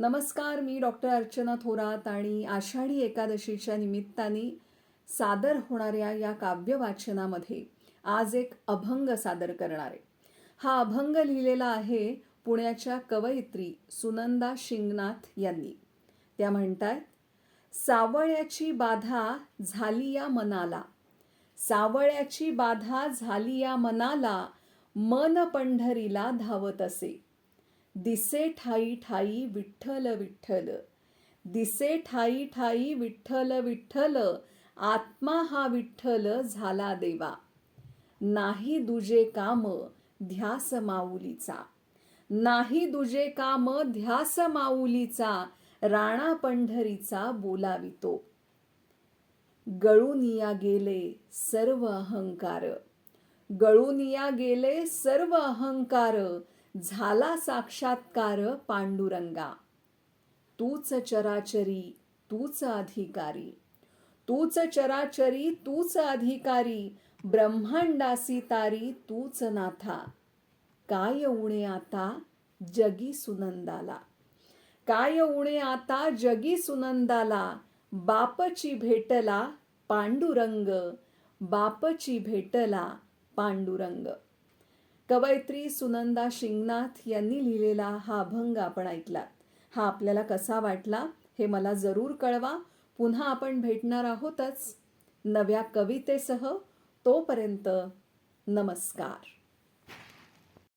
नमस्कार मी डॉक्टर अर्चना थोरात आणि आषाढी एकादशीच्या निमित्ताने सादर होणाऱ्या या काव्य वाचनामध्ये आज एक अभंग सादर करणार आहे. हा अभंग लिहिलेला आहे पुण्याच्या कवयित्री सुनंदा शिंगनाथ यांनी. त्या म्हणतात सावळ्याची बाधा झाली या मनाला. सावळ्याची बाधा झाली या मनाला मन पंढरीला धावत असे. दिसे ठाई ठाई विठ्ठल विठ्ठल. दिसे ठाई ठाई विठ्ठल विठ्ठल आत्मा हा विठ्ठल झाला देवा. नाही दुजे काम ध्यास माऊलीचा. नाही दुजे काम ध्यास माऊलीचा राणा पंढरीचा बोलावितो. गळूनिया गेले सर्व अहंकार. गळूनिया गेले सर्व अहंकार. झाला साक्षात्कार पांडुरंगा. तूच चराचरी तूच अधिकारी. तूच चराचरी तूच अधिकारी. ब्रह्मांडासी तारी तूच नाथा. काय उणे आता जगी सुनंदाला? काय उणे आता जगी सुनंदाला? बापची भेटला पांडुरंग. बापची भेटला पांडुरंग. कवयित्री सुनंदा शिंगनाथ यांनी लिहिलेला हा अभंग आपण ऐकलात हा आपल्याला कसा वाटला हे मला जरूर कळवा. पुन्हा आपण भेटणार आहोतच नव्या कवितेसह. तोपर्यंत नमस्कार.